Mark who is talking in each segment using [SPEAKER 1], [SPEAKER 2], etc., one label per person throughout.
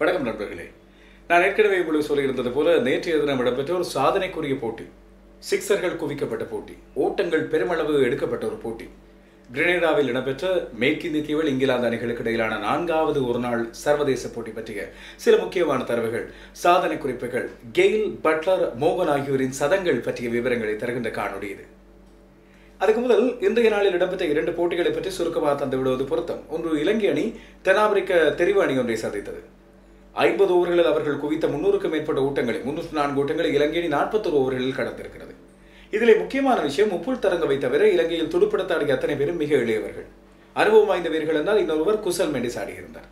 [SPEAKER 1] வணக்கம் நண்பர்களே. நான் ஏற்கனவே உங்களுக்கு சொல்லியிருந்தது போல நேற்றைய தினம் இடம்பெற்ற ஒரு சாதனைக்குரிய போட்டி. சிக்ஸர்கள் குவிக்கப்பட்ட போட்டி ஓட்டங்கள் பெருமளவு எடுக்கப்பட்ட ஒரு போட்டி. கிரெனேடாவில் இடம்பெற்ற மேற்கிந்திய தீவில் இங்கிலாந்து அணிகளுக்கு இடையிலான நான்காவது ஒருநாள் சர்வதேச போட்டி பற்றிய சில முக்கியமான தரவுகள் சாதனை குறிப்புகள் கெயில் பட்லர் மோகன் ஆகியோரின் சதங்கள் பற்றிய விவரங்களை தருகின்ற காணொலி இது. அதுக்கு முதல் இன்றைய நாளில் இடம்பெற்ற இரண்டு போட்டிகளை பற்றி சுருக்கமாக தந்து விடுவது பொருத்தம். ஒன்று இலங்கை அணி தென்னாப்பிரிக்க தெரிவு அணி ஒன்றை சந்தித்தது. ஐம்பது ஓவர்களில் அவர்கள் குவித்த முன்னூறுக்கும் மேற்பட்ட ஓட்டங்களை முன்னூற்றி நான்கு ஓட்டங்களை இலங்கை அணி நாற்பத்தொரு ஓவர்களில் கடந்திருக்கிறது. இதில் முக்கியமான விஷயம் முப்புள் தரங்கவை தவிர இலங்கையில் துடுப்படுத்தாடிய அத்தனை பேரும் மிக இளையவர்கள். அனுபவம் வாய்ந்த வீரர்கள் என்றால் இன்னொருவர் குசல் மெண்டிஸ் ஆடியிருந்தார்.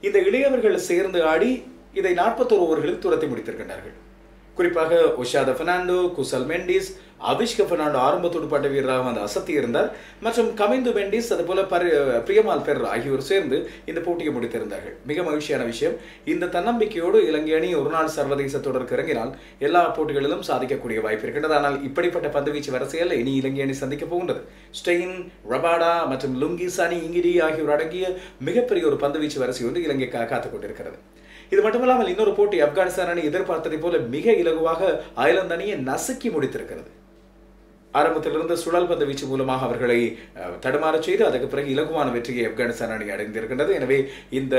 [SPEAKER 1] இந்த இளையவர்கள் சேர்ந்து ஆடி இதை நாற்பத்தோரு ஓவர்களில் துரத்தி முடித்திருக்கின்றார்கள். குறிப்பாக உஷாத பெர்னாண்டோ குசல் மெண்டிஸ் அபிஷ்க பெர்னாண்டோ ஆரம்ப துடுப்பாட்ட வீரராக வந்து அசத்தி இருந்தார். மற்றும் கமிந்து மெண்டிஸ் அதுபோல பரி பிரியமால் பெர் ஆகியோர் சேர்ந்து இந்த போட்டியை முடித்திருந்தார்கள். மிக மகிழ்ச்சியான விஷயம். இந்த தன்னம்பிக்கையோடு இலங்கை அணி ஒரு நாள் சர்வதேச தொடருக்கு இறங்கினால் எல்லா போட்டிகளிலும் சாதிக்கக்கூடிய வாய்ப்பு இருக்கின்றது. ஆனால் இப்படிப்பட்ட பந்துவீச்சு வரிசையில் இனி இலங்கை அணி சந்திக்க போகின்றது. ஸ்டெயின் ரபாடா மற்றும் லுங்கி அணி இங்கிடி ஆகியோர் அடங்கிய மிகப்பெரிய ஒரு பந்துவீச்சு வரிசை வந்து இலங்கைக்காக காத்துக் கொண்டிருக்கிறது. இது மட்டுமில்லாமல் இன்னொரு போட்டி ஆப்கானிஸ்தான் அணி எதிர்பார்த்ததை போல மிக இலகுவாக அயர்லாந்து அணியை நசுக்கி முடித்திருக்கிறது. ஆரம்பத்திலிருந்து சுழல் பந்து வீச்சு மூலமாக அவர்களை தடுமாறச் செய்து அதுக்கு பிறகு இலகுவான வெற்றியை ஆப்கானிஸ்தான் அணி அடைந்திருக்கின்றது. எனவே இந்த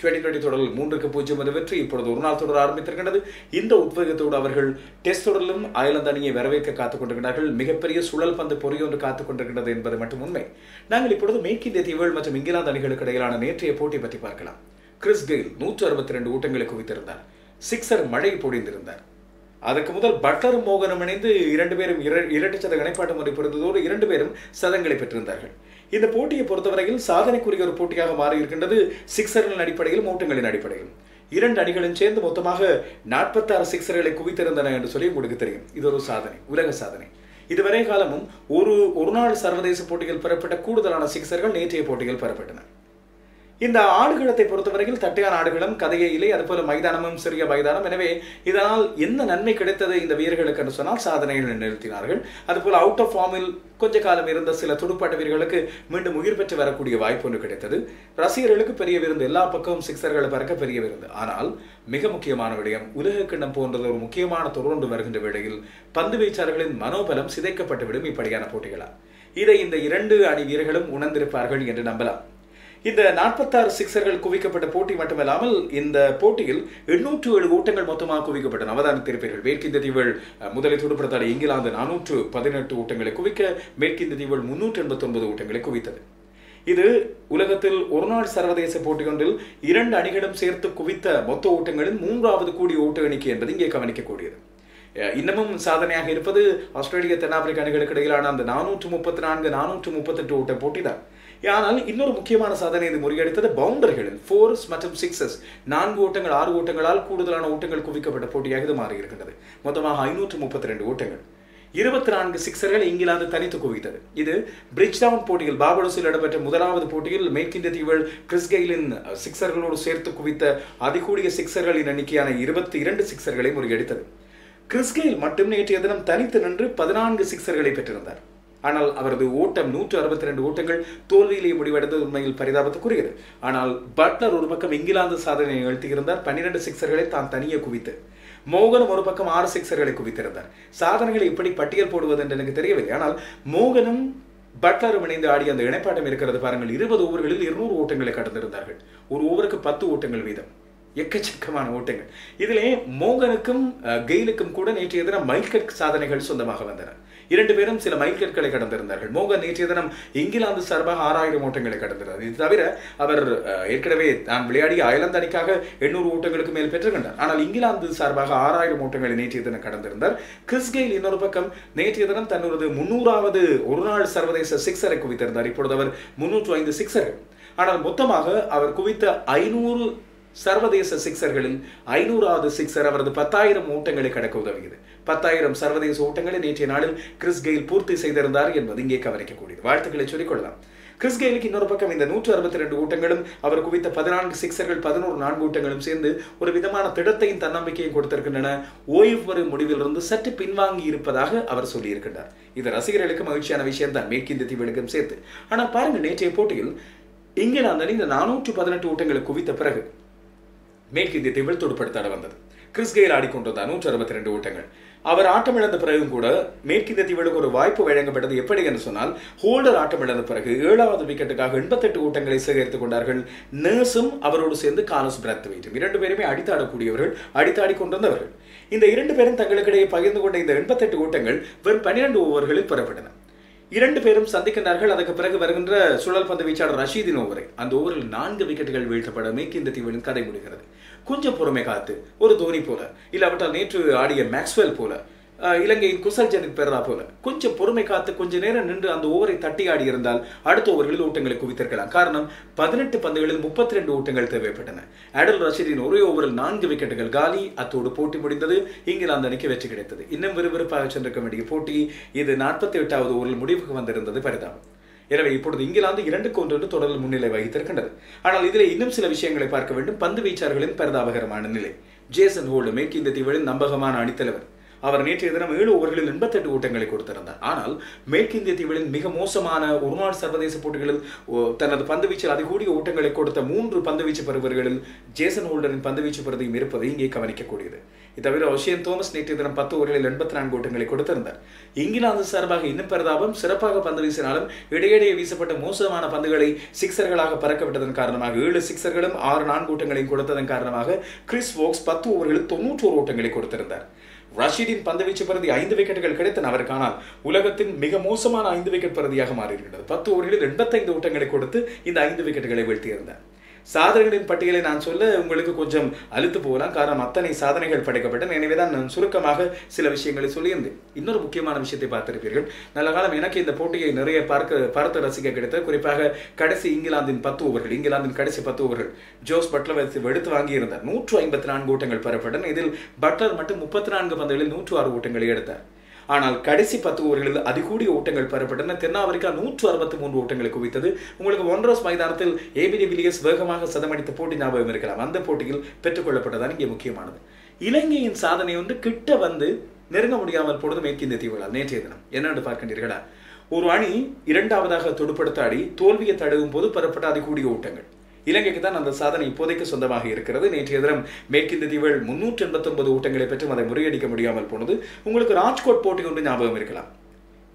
[SPEAKER 1] டுவெண்டி டுவெண்டி தொடரில் மூன்றுக்கு பூஜ்ஜியம் என்ற வெற்றி இப்பொழுது ஒரு நாள் தொடர் ஆரம்பித்திருக்கின்றது. இந்த உத்வேகத்தோடு அவர்கள் டெஸ்ட் தொடரிலும் அயர்லாந்து அணியை வரவேற்க காத்துக் கொண்டிருக்கிறார்கள். மிகப்பெரிய சுழல் பந்து பொறியொன்று காத்துக் கொண்டிருக்கிறது என்பது மட்டும் உண்மை. நாங்கள் இப்பொழுது மேற்கிந்திய தீவுகள் மற்றும் இங்கிலாந்து அணிகளுக்கு இடையிலான நேற்றைய போட்டி பற்றி பார்க்கலாம். கிறிஸ் கெயில் நூற்று அறுபத்தி ரெண்டு ஓட்டங்களை குவித்திருந்தார். சிக்ஸர் மழை பொழிந்திருந்தார். அதற்கு முதல் பட்டர் மோகனம் இணைந்து இரண்டு பேரும் இரண்டு சத இணைப்பாட்டு முறை பிறந்ததோடு இரண்டு பேரும் சதங்களை பெற்றிருந்தார்கள். இந்த போட்டியை பொறுத்தவரையில் சாதனைக்குரிய ஒரு போட்டியாக மாறியிருக்கின்றது சிக்ஸர்களின் அடிப்படையிலும் ஓட்டங்களின் அடிப்படையில் இரண்டு அணிகளும் சேர்ந்து மொத்தமாக நாற்பத்தாறு சிக்ஸர்களை குவித்திருந்தன என்று சொல்லி உங்களுக்கு தெரியும். இது ஒரு சாதனை உலக சாதனை. இதுவரை காலமும் ஒரு ஒரு நாள் சர்வதேச போட்டிகள் பெறப்பட்ட கூடுதலான சிக்ஸர்கள் நேற்றைய போட்டிகள் பெறப்பட்டன. இந்த ஆடுகளத்தை பொறுத்தவரையில் தட்டையான ஆடுகளம் கதையே இல்லை அதுபோல மைதானமும் சிறிய மைதானம். எனவே இதனால் என்ன நன்மை கிடைத்தது இந்த வீரர்களுக்கு என்று சொன்னால் சாதனைகளை நிறுத்தினார்கள். அதுபோல் அவுட் ஆஃப் ஃபார்மில் கொஞ்ச காலம் இருந்த சில துடுப்பாட்ட வீரர்களுக்கு மீண்டும் உயிர் பெற்று வரக்கூடிய வாய்ப்பு ஒன்று கிடைத்தது. ரசிகர்களுக்கு பெரிய விருந்து எல்லா பக்கமும் சிக்ஸர்களை பறக்க பெரிய விருந்து. ஆனால் மிக முக்கியமான விடயம் உலக கிண்ணம் போன்றது ஒரு முக்கியமான தொடர்ந்து வருகின்ற வேளையில் பந்து வீச்சாளர்களின் மனோபலம் சிதைக்கப்பட்டுவிடும் இப்படியான போட்டிகளால். இதை இந்த இரண்டு அணி வீரர்களும் உணர்ந்திருப்பார்கள் என்று நம்பலாம். இந்த நாற்பத்தாறு சிக்ஸர்கள் குவிக்கப்பட்ட போட்டி மட்டுமல்லாமல் இந்த போட்டியில் எண்ணூற்று ஏழு ஓட்டங்கள் மொத்தமாக குவிக்கப்பட்டன. அவதானித்திருப்பீர்கள் மேற்கிந்த தீவுகள் முதலில் துடுப்படுத்தாட இங்கிலாந்து நானூற்று பதினெட்டு ஓட்டங்களை குவிக்க மேற்கிந்த தீவுகள் முன்னூற்று எண்பத்தி ஒன்பது ஓட்டங்களை குவித்தது. இது உலகத்தில் ஒரு நாள் சர்வதேச போட்டி ஒன்றில் இரண்டு அணிகளும் சேர்த்து குவித்த மொத்த ஓட்டங்களின் மூன்றாவது கூடிய ஓட்ட எண்ணிக்கை என்பது இங்கே கவனிக்கக்கூடியது. இன்னமும் சாதனையாக இருப்பது ஆஸ்திரேலிய தென்னாப்பிரிக்க அணிகளுக்கு இடையிலான அந்த நானூற்று முப்பத்தி நான்கு நானூற்று முப்பத்தெட்டு ஓட்ட போட்டி தான் ஆனால் இன்னொரு முக்கியமான சாதனை இது முறியடித்தது பவுண்டரிகளில் ஃபோர்ஸ் மற்றும் சிக்ஸஸ் நான்கு ஓட்டங்கள் ஆறு ஓட்டங்களால் கூடுதலான ஓட்டங்கள் குவிக்கப்பட்ட போட்டியாக இது மாறி இருக்கின்றது மொத்தமாக ஐநூற்று முப்பத்தி ரெண்டு ஓட்டங்கள். இருபத்தி நான்கு சிக்ஸர்கள் இங்கிலாந்து தனித்து குவித்தது. இது பிரிட்ஜ் டவுன் போட்டியில் பாபடோஸில் இடம்பெற்ற முதலாவது போட்டியில் மேற்கிந்திய தீவுகள் கிறிஸ்கெயிலின் சிக்ஸர்களோடு சேர்த்து குவித்த அதிகூடிய சிக்ஸர்களின் எண்ணிக்கையான இருபத்தி இரண்டு சிக்ஸர்களை முறியடித்தது. கிறிஸ்கெயில் மட்டும் நேற்றைய தினம் தனித்து நின்று பதினான்கு சிக்சர்களை பெற்றிருந்தார். ஆனால் அவரது ஓட்டம் நூற்று அறுபத்தி ரெண்டு ஓட்டங்கள் தோல்வியிலேயே முடிவடைந்தது உண்மையில் பரிதாபத்துக்குரியது. ஆனால் பட்லர் ஒரு பக்கம் இங்கிலாந்து சாதனை நிகழ்த்தியிருந்தார் பன்னிரண்டு சிக்சர்களை தான் தனியே குவித்து. மோகனும் ஒரு பக்கம் ஆறு சிக்சர்களை குவித்திருந்தார். சாதனைகளை எப்படி பட்டியல் போடுவது என்று எனக்கு தெரியவில்லை. ஆனால் மோகனும் பட்லரும் இணைந்து ஆடிய அந்த இணைப்பாட்டம் இருக்கிறது பாருங்கள் இருபது ஓவர்களில் இருநூறு ஓட்டங்களை கடந்திருந்தார்கள். ஒரு ஓவருக்கு பத்து ஓட்டங்கள் வீதம். எக்கச்சக்கமான ஓட்டங்கள். இதிலே மோகனுக்கும் கெயிலுக்கும் கூட நேற்றைய தினம் மைல்கட் சாதனைகள் சொந்தமாக வந்தன. இரண்டு பேரும் சில மைல்கற்களை கடந்திருந்தார்கள். மோகன் நேற்றைய தினம் இங்கிலாந்து சார்பாக ஆறாயிரம் ஓட்டங்களை கடந்திருந்தார். இது தவிர அவர் ஏற்கனவே நான் விளையாடிய அயர்லாந்து அணிக்காக எண்ணூறு ஓட்டங்களுக்கு மேல் பெற்றுக்கொண்டார். ஆனால் இங்கிலாந்து சார்பாக ஆறாயிரம் ஓட்டங்களை நேற்றைய தினம் கடந்திருந்தார். கிறிஸ் கெயில் இன்னொரு பக்கம் நேற்றைய தினம் தன்னொரு முன்னூறாவது ஒரு நாள் சர்வதேச சிக்ஸரை குவித்திருந்தார். இப்பொழுது அவர் முன்னூற்று ஐந்து சிக்ஸர்கள். ஆனால் மொத்தமாக அவர் குவித்த ஐநூறு சர்வதேச சிக்ஸர்களில் ஐநூறாவது சிக்ஸர் அவரது பத்தாயிரம் ஓட்டங்களை கடக்க உதவியது. பத்தாயிரம் சர்வதேச ஓட்டங்களை நேற்றைய நாளில் கிறிஸ் கெயில் பூர்த்தி செய்திருந்தார் என்பது இங்கே கவனிக்கக்கூடியது. வாழ்த்துக்களை சொல்லிக்கொள்ளலாம். கிறிஸ் கெயிலுக்கு இன்னொரு பக்கம் இந்த நூற்று அறுபத்தி ரெண்டு ஊட்டங்களும் அவர் குவித்த பதினான்கு சிக்ஸர்கள் பதினோரு நான்கு கூட்டங்களும் சேர்ந்து ஒரு விதமான திடத்தையும் தன்னம்பிக்கையும் கொடுத்திருக்கின்றன. ஓய்வு பெறும் முடிவிலிருந்து சற்று பின்வாங்கி இருப்பதாக அவர் சொல்லியிருக்கின்றார். இது ரசிகர்களுக்கு மகிழ்ச்சியான விஷயம் தான் மேற்கிந்திய தீவுகளுக்கும் சேர்த்து. ஆனால் பாருங்கள் நேற்றைய போட்டியில் இங்கிலாந்து அணி இந்த நானூற்று பதினெட்டு ஓட்டங்களை குவித்த பிறகு மேற்கிந்திய தீவில் துடுப்படுத்தாட வந்தது. கிறிஸ் கெயில் ஆடிக்கொண்டிருந்தார் நூற்றி அறுபத்தி ரெண்டு ஓட்டங்கள். அவர் ஆட்டமிழந்த பிறகும் கூட மேற்கிந்திய தீவுகளுக்கு ஒரு வாய்ப்பு வழங்கப்பட்டது எப்படி என்று சொன்னால் ஹோல்டர் ஆட்டமிழந்த பிறகு ஏழாவது விக்கெட்டுக்காக எண்பத்தெட்டு ஓட்டங்களை சேகரித்துக் கொண்டார்கள் நர்ஸும் அவரோடு சேர்ந்து காலஸ் பிரத்வைட்டும். இரண்டு பேருமே அடித்தாடக்கூடியவர்கள் அடித்தாடி கொண்டிருந்தவர்கள். இந்த இரண்டு பேரும் தங்களுக்கிடையே பகிர்ந்து கொண்ட இந்த எண்பத்தெட்டு ஓட்டங்கள் வெறும் பன்னிரண்டு ஓவர்களில் பெறப்பட்டன. இரண்டு பேரும் சந்திக்கின்றார்கள். அதற்கு பிறகு வருகின்ற சுழல் பந்து வீச்சாளர் ரஷீதின் ஓவரை. அந்த ஓவரில் நான்கு விக்கெட்டுகள் வீழ்த்தப்பட மேற்கிந்திய இந்த தீவின் கதை முடிகிறது. கொஞ்சம் பொறுமை காத்து ஒரு தோனி போல. இல்லாவிட்டால் நேற்று ஆடிய மேக்ஸ்வெல் போல இலங்கையின் குசல் ஜனித் பெர்ரா போல. கொஞ்சம் பொறுமை காத்து கொஞ்ச நேரம் நின்று அந்த ஓவரை தட்டி ஆடி இருந்தால் அடுத்த ஓவர்களில் ஓட்டங்களை குவித்திருக்கலாம். காரணம் பதினெட்டு பந்துகளில் முப்பத்தி ரெண்டு ஓட்டங்கள் தேவைப்பட்டன. அடல் ரஷீதின் ஒரே ஓவரில் நான்கு விக்கெட்டுகள் காலி. அத்தோடு போட்டி முடிந்தது. இங்கிலாந்து அணிக்கு வெற்றி கிடைத்தது. இன்னும் விறுவிறுப்பாக சென்றிருக்க வேண்டிய போட்டி இது நாற்பத்தி எட்டாவது ஓவரில் முடிவுக்கு வந்திருந்தது பரிதாபம். எனவே இப்பொழுது இங்கிலாந்து இரண்டுக்கு ஒன்று தொடரில் முன்னிலை வகித்திருக்கின்றது. ஆனால் இதில் இன்னும் சில விஷயங்களை பார்க்க வேண்டும். பந்து வீச்சாளர்களின் பரிதாபகரமான நிலை. ஜேசன் ஹோல்டு மேற்கு இந்த தீவுகளின் நம்பகமான அணித்தலைவர். அவர் நேற்றைய தினம் ஏழு ஓவர்களில் எண்பத்தெட்டு ஓட்டங்களை கொடுத்திருந்தார். ஆனால் மேற்கிந்திய தீவுகளின் மிக மோசமான ஒருநாள் சர்வதேச போட்டிகளில் தனது பந்து வீச்சில் அதிகூடிய ஓட்டங்களை கொடுத்த மூன்று பந்துவீச்சு பருவர்களில் பெறுபவர்களில் ஜேசன் ஹோல்டரின் பந்து வீச்சு பிரதியும் இருப்பதை இங்கே கவனிக்கக்கூடியது. தவிர ஒஷியன் தோமஸ் நேற்றைய தினம் பத்து ஓவர்களில் எண்பத்தி நான்கு ஓட்டங்களை கொடுத்திருந்தார். இங்கிலாந்து சார்பாக இன்னும் பரிதாபம் சிறப்பாக பந்து வீசினாலும் இடையிடையே வீசப்பட்ட மோசமான பந்துகளை சிக்சர்களாக பறக்கவிட்டதன் காரணமாக ஏழு சிக்சர்களும் ஆறு நான்கு ஓட்டங்களையும் கொடுத்ததன் காரணமாக கிறிஸ் வோக்ஸ் பத்து ஓவர்களில் தொன்னூற்றோரு ஓட்டங்களை கொடுத்திருந்தார். ரஷீதின் பந்துவீச்சு பிரதி ஐந்து விக்கெட்டுகள் கிடைத்தன அவருக்கானால் உலகத்தின் மிக மோசமான ஐந்து விக்கெட் பிரதியாக மாறியிருக்கிறது பத்து ஓவர்களில் எண்பத்தைந்து ஓட்டங்களை கொடுத்து இந்த ஐந்து விக்கெட்டுகளை வீழ்த்தியிருந்தார். சாதனைகளின் பட்டியலை நான் சொல்ல உங்களுக்கு கொஞ்சம் அழுத்து போகலாம். காரணம் அத்தனை சாதனைகள் படைக்கப்பட்டன. எனவே தான் நான் சுருக்கமாக சில விஷயங்களை சொல்லியிருந்தேன். இன்னொரு முக்கியமான விஷயத்தை பார்த்திருப்பீர்கள். நல்ல காலம் எனக்கு இந்த போட்டியை நிறைய பார்க்க பார்த்து ரசிக்க கிடைத்த குறிப்பாக கடைசி இங்கிலாந்தின் பத்து ஓவர்கள் இங்கிலாந்தின் கடைசி பத்து ஓவர்கள் ஜோஸ் பட்லர் எடுத்து வாங்கியிருந்தார். நூற்று ஐம்பத்தி நான்கு ஓட்டங்கள் பெறப்பட்டன. இதில் பட்லர் மட்டும் முப்பத்தி நான்கு பந்துகளில் நூற்று ஆறு ஓட்டங்களை எடுத்தார். ஆனால் கடைசி பத்து ஓவர்களில் அதிகூடிய ஓட்டங்கள் பெறப்பட்டன. தென்னாப்பிரிக்கா நூற்று அறுபத்தி மூன்று ஓட்டங்களை குவித்தது. உங்களுக்கு ஒன்ரோஸ் மைதானத்தில் ஏபிடி வில்லியர்ஸ் வேகமாக சதமடித்த போட்டி ஞாபகம் இருக்கலாம். அந்த போட்டியில் பெற்றுக்கொள்ளப்பட்டதான் இங்கே முக்கியமானது. இலங்கையின் சாதனை ஒன்று கிட்ட வந்து நெருங்க முடியாமல் போனது மேற்கிந்திய தீவுகளால். நேற்றைய தினம் என்னென்று பார்க்கின்றீர்களா? ஒரு அணி இரண்டாவதாக துடுப்படுத்த அடி தோல்வியை தடவும் போது பெறப்பட்ட அதிகூடிய ஓட்டங்கள். இலங்கைக்கு தான் அந்த சாதனை இப்போதைக்கு சொந்தமாக இருக்கிறது. நேற்றைய தினம் மேற்கிந்திய தீவுகள் முன்னூற்றி எண்பத்தொன்பது ஓட்டங்களை பெற்றும் அதை முறியடிக்க முடியாமல் போனது. உங்களுக்கு ராஜ்கோட் போட்டி ஒன்று ஞாபகம் இருக்கலாம்.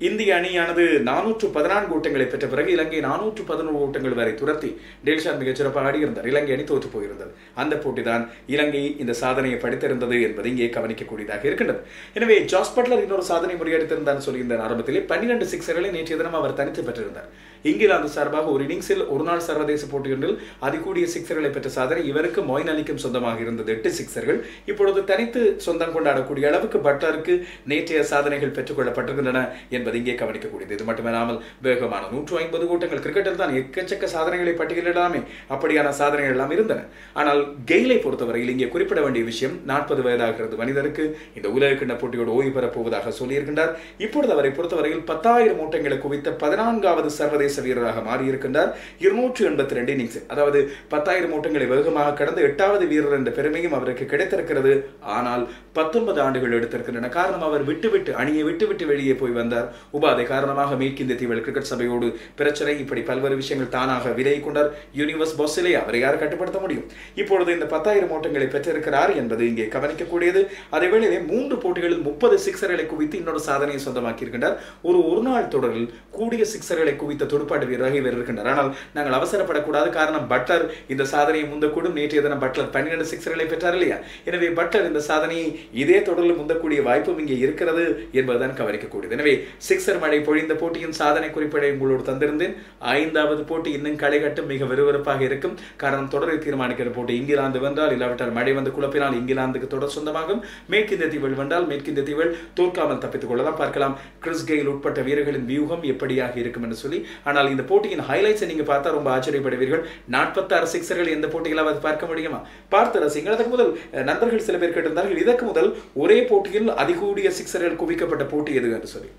[SPEAKER 1] இந்திய அணியானது நானூற்று பதினான்கு ஓட்டங்களை பெற்ற பிறகு இலங்கை நானூற்று பதினோரு ஓட்டங்கள் வரை துரத்தி டெல்ஷா மிகச் சிறப்பாக ஆடியிருந்தார். இலங்கை அணி தோற்று போயிருந்தது. அந்த போட்டி தான் இலங்கை இந்த சாதனையை படித்திருந்தது என்பது இங்கே கவனிக்கக்கூடியதாக இருக்கின்றது. எனவே ஜாஸ் பட்லர் இன்னொரு சாதனை முறியடித்திருந்தார் சொல்லியிருந்தார் ஆரம்பத்திலே. பன்னிரண்டு சிக்ஸர்களை நேற்றைய தினம் அவர் தனித்து பெற்றிருந்தார். இங்கிலாந்து சார்பாக ஒரு இன்னிங்ஸில் ஒரு நாள் சர்வதேச போட்டியொன்றில் அதிகூடிய சிக்ஸர்களை பெற்ற சாதனை இவருக்கு மொயின் அலிக்கும் சொந்தமாக இருந்தது. எட்டு சிக்ஸர்கள் இப்பொழுது தனித்து சொந்தம் கொண்டாடக்கூடிய அளவுக்கு பட்லருக்கு நேற்றைய சாதனைகள் பெற்றுக்கொள்ளப்பட்டிருக்கின்றன என்பது இங்கே கவனிக்கக்கூடியது. இது மட்டுமல்லாமல் வேகமான நூற்று ஐம்பது ஓட்டங்கள் கிரிக்கெட்டில் தான் எக்கச்சக்க சாதனைகளை பட்டியலிடலாமே. அப்படியான சாதனைகள் எல்லாம் இருந்தன. ஆனால் கெயிலை பொறுத்தவரையில் இங்கே குறிப்பிட வேண்டிய விஷயம் நாற்பது வயதாகிறது மனிதருக்கு இந்த உலக கிண்ண போட்டியோடு ஓய்வு பெறப் போவதாக சொல்லியிருக்கின்றார். இப்பொழுது அவரை பொறுத்தவரையில் பத்தாயிரம் ஓட்டங்களை குவித்த பதினான்காவது சர்வதேச வீரராக மாறியிருக்கின்றார். இருநூற்று எண்பத்தி ரெண்டு இன்னிங்ஸ் அதாவது பத்தாயிரம் ஓட்டங்களை வேகமாக கடந்த எட்டாவது வீரர் என்ற பெருமையும் அவருக்கு கிடைத்திருக்கிறது. ஆனால் பத்தொன்பது ஆண்டுகள் எடுத்திருக்கின்றன. காரணம் அவர் விட்டுவிட்டு அணியை விட்டுவிட்டு வெளியே போய் வந்தார். உபாதை காரணமாக மேற்கிந்திய தீவில் கிரிக்கெட் சபையோடு பிரச்சனை. இப்படி பல்வேறு விஷயங்கள் தானாக விலகி கொண்டார். யூனிவர்ஸ் பாஸிலே அவரை யார் கட்டுப்படுத்த முடியும்? இப்பொழுது இந்த பத்தாயிரம் ஓட்டங்களை பெற்றிருக்கிறார் என்பது இங்கே கவனிக்கக்கூடியது. அதே வேளையிலே மூன்று போட்டிகளில் முப்பது சிக்ஸர்களை குவித்து இன்னொரு சாதனையை சொந்தமாக்கி இருக்கின்றார் ஒரு ஒரு நாள் தொடரில் கூடிய சிக்ஸர்களை குவித்த துடுப்பாட்டு வீரராக இவர் இருக்கின்றார். ஆனால் நாங்கள் அவசரப்படக்கூடாது. காரணம் பட்லர் இந்த சாதனையை முந்தக்கூடும். நேற்றைய தினம் பட்லர் பன்னிரண்டு சிக்ஸர்களை பெற்றார் இல்லையா? எனவே பட்லர் இந்த சாதனையை இதே தொடரில் முந்தக்கூடிய வாய்ப்பும் இங்கே இருக்கிறது என்பதுதான் கவனிக்கக்கூடியது. எனவே சிக்ஸர் மழை பொழிந்த போட்டியின் சாதனை குறிப்பிட உங்களோடு தந்திருந்தேன். ஐந்தாவது போட்டி இன்னும் களைகட்டும் மிக விறுவிறுப்பாக இருக்கும். காரணம் தொடரை தீர்மானிக்கிற போட்டி இங்கிலாந்து வென்றால் இல்லாவிட்டால் மழை வந்து குழப்பினால் இங்கிலாந்துக்கு தொடர் சொந்தமாகும். மேற்கிந்திய தீவுகள் வென்றால் மேற்கிந்திய தீவுகள் தோற்காமல் தப்பித்துக் கொள்ளலாம். பார்க்கலாம் கிறிஸ் கெயில் உட்பட்ட வீரர்களின் வியூகம் எப்படியாக இருக்கும் என்று சொல்லி ஆனால் இந்த போட்டியின் ஹைலைட்ஸை நீங்க பார்த்தா ரொம்ப ஆச்சரியப்படுவீர்கள். நாற்பத்தாறு சிக்ஸர்கள் எந்த போட்டிகளாவது பார்க்க முடியுமா? பார்த்து ரசிங்கள் அதற்கு முதல் நண்பர்கள் சில பேர் கேட்டிருந்தார்கள் இதற்கு முதல் ஒரே போட்டியில் அதிகூடிய சிக்ஸர்கள் குவிக்கப்பட்ட போட்டி எது? என்று சொல்லி.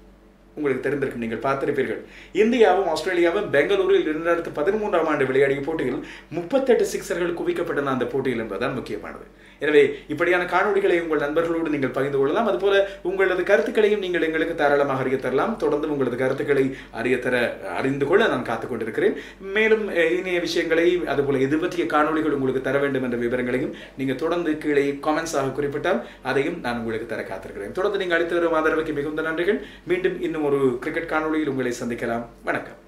[SPEAKER 1] உங்களுக்கு தெரிந்திருக்கும் நீங்கள் பார்த்திருப்பீர்கள். இந்தியாவும் ஆஸ்திரேலியாவும் பெங்களூரில் இரண்டாயிரத்து பதிமூன்றாம் ஆண்டு விளையாடிய போட்டியில் முப்பத்தெட்டு சிக்ஸர்கள் குவிக்கப்பட்டன அந்த போட்டியில் என்பதுதான் முக்கியமானது. எனவே இப்படியான காணொளிகளை உங்கள் நண்பர்களோடு நீங்கள் பகிர்ந்து கொள்ளலாம். அதுபோல உங்களது கருத்துக்களையும் நீங்கள் எங்களுக்கு தாராளமாக அறிய தரலாம். தொடர்ந்து உங்களது கருத்துக்களை அறிய தர அறிந்து கொள்ள நான் காத்துக்கொண்டிருக்கிறேன் மேலும் அஹ், இனிய விஷயங்களை அதுபோல இது பற்றிய காணொளிகள் உங்களுக்கு தர வேண்டும் என்ற விவரங்களையும் நீங்கள் தொடர்ந்து கீழே காமெண்ட்ஸாக குறிப்பிட்டால் அதையும் நான் உங்களுக்கு தர காத்திருக்கிறேன். தொடர்ந்து நீங்கள் அளித்து வரும் ஆதரவுக்கு மிகுந்த நன்றிகள். மீண்டும் இன்னும் ஒரு கிரிக்கெட் காணொளியில் உங்களை சந்திக்கலாம். வணக்கம்.